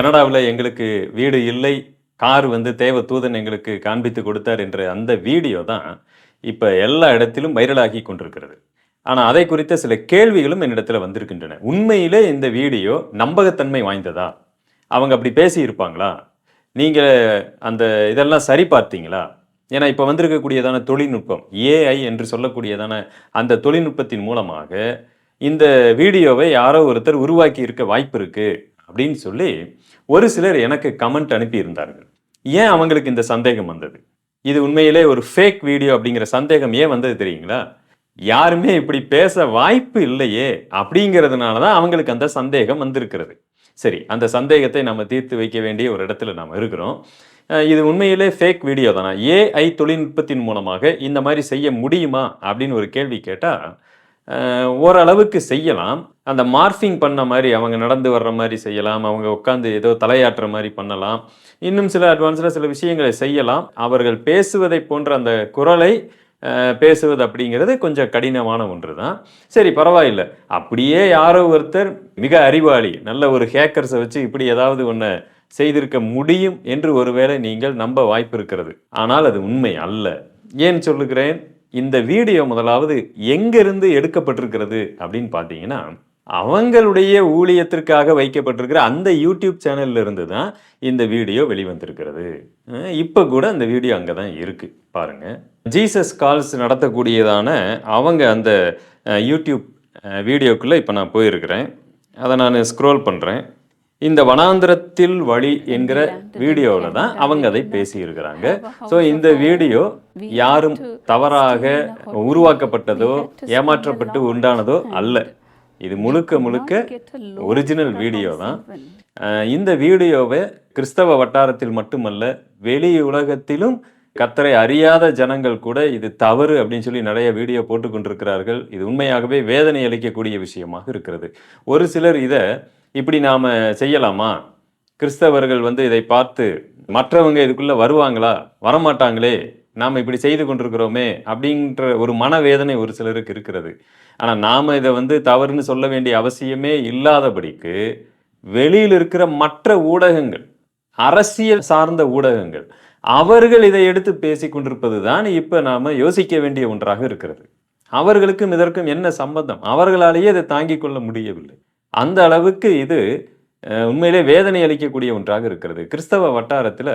கனடாவில் எங்களுக்கு வீடு இல்லை கார் வந்து தேவ தூதன் எங்களுக்கு காண்பித்து கொடுத்தார் என்ற அந்த வீடியோ தான் இப்போ எல்லா இடத்திலும் வைரலாகி கொண்டிருக்கிறது. ஆனால் அதை குறித்த சில கேள்விகளும் என்னிடத்தில் வந்திருக்கின்றன. உண்மையிலே இந்த வீடியோ நம்பகத்தன்மை வாய்ந்ததா? அவங்க அப்படி பேசி இருப்பாங்களா நீங்கள் அந்த இதெல்லாம் சரி பார்த்தீங்களா? ஏன்னா இப்போ வந்திருக்கக்கூடியதான தொழில்நுட்பம் ஏஐ என்று சொல்லக்கூடியதான அந்த தொழில்நுட்பத்தின் மூலமாக இந்த வீடியோவை யாரோ ஒருத்தர் உருவாக்கி இருக்க வாய்ப்பு இருக்குது அப்படின்னு சொல்லி ஒரு சிலர் எனக்கு கமெண்ட் அனுப்பியிருந்தார்கள். ஏன் அவங்களுக்கு இந்த சந்தேகம் வந்தது? இது உண்மையிலே ஒரு ஃபேக் வீடியோ அப்படிங்கிற சந்தேகம் ஏன் வந்தது தெரியுங்களா? யாருமே இப்படி பேச வாய்ப்பு இல்லையே அப்படிங்கிறதுனால தான் அவங்களுக்கு அந்த சந்தேகம் வந்திருக்கிறது. சரி அந்த சந்தேகத்தை நம்ம தீர்த்து வைக்க வேண்டிய ஒரு இடத்துல நாம் இருக்கிறோம். இது உண்மையிலே ஃபேக் வீடியோ தானா? ஏஐ தொழில்நுட்பத்தின் மூலமாக இந்த மாதிரி செய்ய முடியுமா அப்படின்னு ஒரு கேள்வி கேட்டால் ஓரளவுக்கு செய்யலாம். அந்த மார்ஃபிங் பண்ண மாதிரி அவங்க நடந்து வர்ற மாதிரி செய்யலாம். அவங்க உட்காந்து ஏதோ தலையாட்டுற மாதிரி பண்ணலாம். இன்னும் சில அட்வான்ஸில் சில விஷயங்களை செய்யலாம். அவர்கள் பேசுவதை போன்ற அந்த குரலை பேசுவது அப்படிங்கிறது கொஞ்சம் கடினமான ஒன்று தான் சரி பரவாயில்லை. அப்படியே யாரோ ஒருத்தர் மிக அறிவாளி நல்ல ஒரு ஹேக்கர்ஸை வச்சு இப்படி ஏதாவது ஒன்று செய்திருக்க முடியும் என்று ஒருவேளை நீங்கள் நம்ப வாய்ப்பு இருக்கிறது. ஆனால் அது உண்மை அல்ல. ஏன் சொல்லுகிறேன்? இந்த வீடியோ முதலாவது எங்கிருந்து எடுக்கப்பட்டிருக்கிறது அப்படின்னு பார்த்தீங்கன்னா அவங்களுடைய ஊழியத்திற்காக வைக்கப்பட்டிருக்கிற அந்த யூடியூப் சேனல்ல இருந்து தான் இந்த வீடியோ வெளிவந்திருக்கிறது. இப்போ கூட அந்த வீடியோ அங்கே தான் இருக்கு. பாருங்க. ஜீசஸ் கால்ஸ் நடத்தக்கூடியதான அவங்க அந்த யூடியூப் வீடியோக்குள்ளே இப்போ நான் போயிருக்கிறேன். அதை நான் ஸ்க்ரோல் பண்ணுறேன் இந்த வனாந்திரத்தில் வழி என்கிற வீடியோவில் தான் அவங்க அதை பேசியிருக்கிறாங்க. ஸோ இந்த வீடியோ யாரும் தவறாக உருவாக்கப்பட்டதோ ஏமாற்றப்பட்டு உண்டானதோ அல்ல. இது முழுக்க முழுக்க ஒரிஜினல் வீடியோ தான். இந்த வீடியோவை கிறிஸ்தவ வட்டாரத்தில் மட்டுமல்ல வெளி உலகத்திலும் கத்தரை அறியாத ஜனங்கள் கூட இது தவறு அப்படின்னு சொல்லி நிறைய வீடியோ போட்டு கொண்டிருக்கிறார்கள். இது உண்மையாகவே வேதனை அளிக்கக்கூடிய விஷயமாக இருக்கிறது. ஒரு சிலர் இதை இப்படி நாம் செய்யலாமா? கிறிஸ்தவர்கள் வந்து இதை பார்த்து மற்றவங்க இதுக்குள்ளே வருவாங்களா? வரமாட்டாங்களே நாம் இப்படி செய்து கொண்டிருக்கிறோமே அப்படின்ற ஒரு மனவேதனை ஒரு சிலருக்கு இருக்கிறது. ஆனால் நாம் இதை வந்து தவறுன்னு சொல்ல வேண்டிய அவசியமே இல்லாதபடிக்கு வெளியில் இருக்கிற மற்ற ஊடகங்கள் அரசியல் சார்ந்த ஊடகங்கள் அவர்கள் இதை எடுத்து பேசி கொண்டிருப்பது தான் இப்போ நாம் யோசிக்க வேண்டிய ஒன்றாக இருக்கிறது. அவர்களுக்கும் இதற்கும் என்ன சம்பந்தம்? அவர்களாலேயே இதை தாங்கிக் கொள்ள முடியவில்லை. அந்த அளவுக்கு இது உண்மையிலே வேதனை அளிக்கக்கூடிய ஒன்றாக இருக்கிறது. கிறிஸ்தவ வட்டாரத்தில்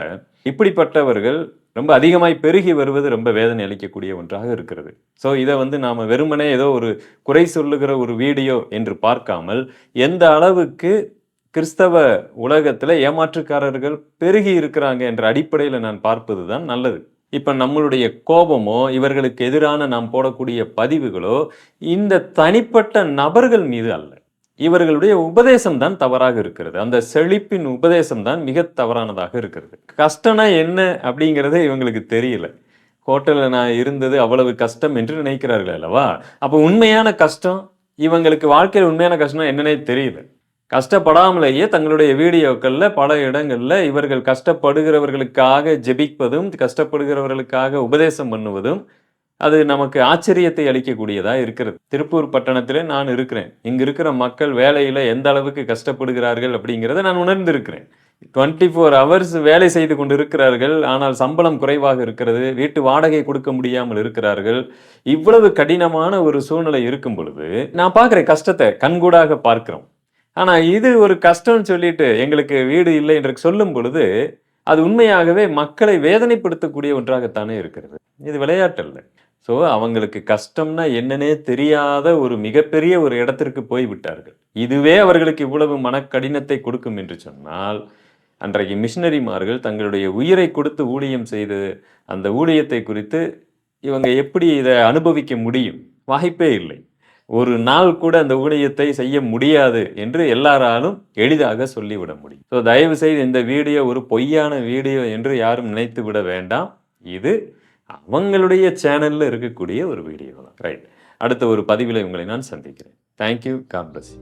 இப்படிப்பட்டவர்கள் ரொம்ப அதிகமாய் பெருகி வருவது ரொம்ப வேதனை அளிக்கக்கூடிய ஒன்றாக இருக்கிறது. ஸோ இதை வந்து நாம் வெறுமனே ஏதோ ஒரு குறை சொல்லுகிற ஒரு வீடியோ என்று பார்க்காமல் எந்த அளவுக்கு கிறிஸ்தவ உலகத்தில் ஏமாற்றுக்காரர்கள் பெருகி இருக்கிறாங்க என்ற அடிப்படையில் நான் பார்ப்பது தான் நல்லது. இப்போ நம்மளுடைய கோபமோ இவர்களுக்கு எதிரான நாம் போடக்கூடிய பதிவுகளோ இந்த தனிப்பட்ட நபர்கள் மீது அல்ல. இவர்களுடைய உபதேசம் தான் தவறாக இருக்கிறது. அந்த செழிப்பின் உபதேசம் தான் மிக தவறானதாக இருக்கிறது. கஷ்டம்னா என்ன அப்படிங்கிறதே இவங்களுக்கு தெரியல. ஹோட்டலில் நான் இருந்தது அவ்வளவு கஷ்டம் என்று நினைக்கிறார்கள் அல்லவா? அப்போ உண்மையான கஷ்டம் இவங்களுக்கு வாழ்க்கையில் உண்மையான கஷ்டம் என்னன்னே தெரியல. கஷ்டப்படாமலேயே தங்களுடைய வீடியோக்களில் பல இடங்களில் இவர்கள் கஷ்டப்படுகிறவர்களுக்காக ஜெபிப்பதும் கஷ்டப்படுகிறவர்களுக்காக உபதேசம் பண்ணுவதும் அது நமக்கு ஆச்சரியத்தை அளிக்கக்கூடியதாக இருக்கிறது. திருப்பூர் பட்டணத்தில் நான் இருக்கிறேன். இங்கே இருக்கிற மக்கள் வேலையில் எந்த அளவுக்கு கஷ்டப்படுகிறார்கள் அப்படிங்கிறத நான் உணர்ந்திருக்கிறேன். டுவெண்ட்டி ஃபோர் ஹவர்ஸ் வேலை செய்து கொண்டு இருக்கிறார்கள் ஆனால் சம்பளம் குறைவாக இருக்கிறது. வீட்டு வாடகை கொடுக்க முடியாமல் இருக்கிறார்கள். இவ்வளவு கடினமான ஒரு சூழ்நிலை இருக்கும் பொழுது நான் பார்க்குறேன் கஷ்டத்தை கண்கூடாக பார்க்கிறோம். ஆனால் இது ஒரு கஷ்டம்னு சொல்லிட்டு எங்களுக்கு வீடு இல்லை என்று சொல்லும் பொழுது அது உண்மையாகவே மக்களை வேதனைப்படுத்தக்கூடிய ஒன்றாகத்தானே இருக்கிறது. இது விளையாட்டு இல்லை ஸோ அவங்களுக்கு கஷ்டம்னா என்னன்னே தெரியாத ஒரு மிகப்பெரிய ஒரு இடத்திற்கு போய் விட்டார்கள். இதுவே அவர்களுக்கு இவ்வளவு மனக்கடினத்தை கொடுக்கும் என்று சொன்னால் அன்றைக்கு மிஷினரிமார்கள் தங்களுடைய உயிரை கொடுத்து ஊழியம் செய்து அந்த ஊழியத்தை குறித்து இவங்க எப்படி இதை அனுபவிக்க முடியும்? வாய்ப்பே இல்லை. ஒரு நாள் கூட அந்த ஊழியத்தை செய்ய முடியாது என்று எல்லாராலும் எளிதாக சொல்லிவிட முடியும். ஸோ தயவு செய்து இந்த வீடியோ ஒரு பொய்யான வீடியோ என்று யாரும் நினைத்து விட வேண்டாம். இது அவங்களுடைய சேனல்ல இருக்கக்கூடிய ஒரு வீடியோ தான். ரைட் அடுத்த ஒரு பதிவில் உங்களை நான் சந்திக்கிறேன். Thank you God plus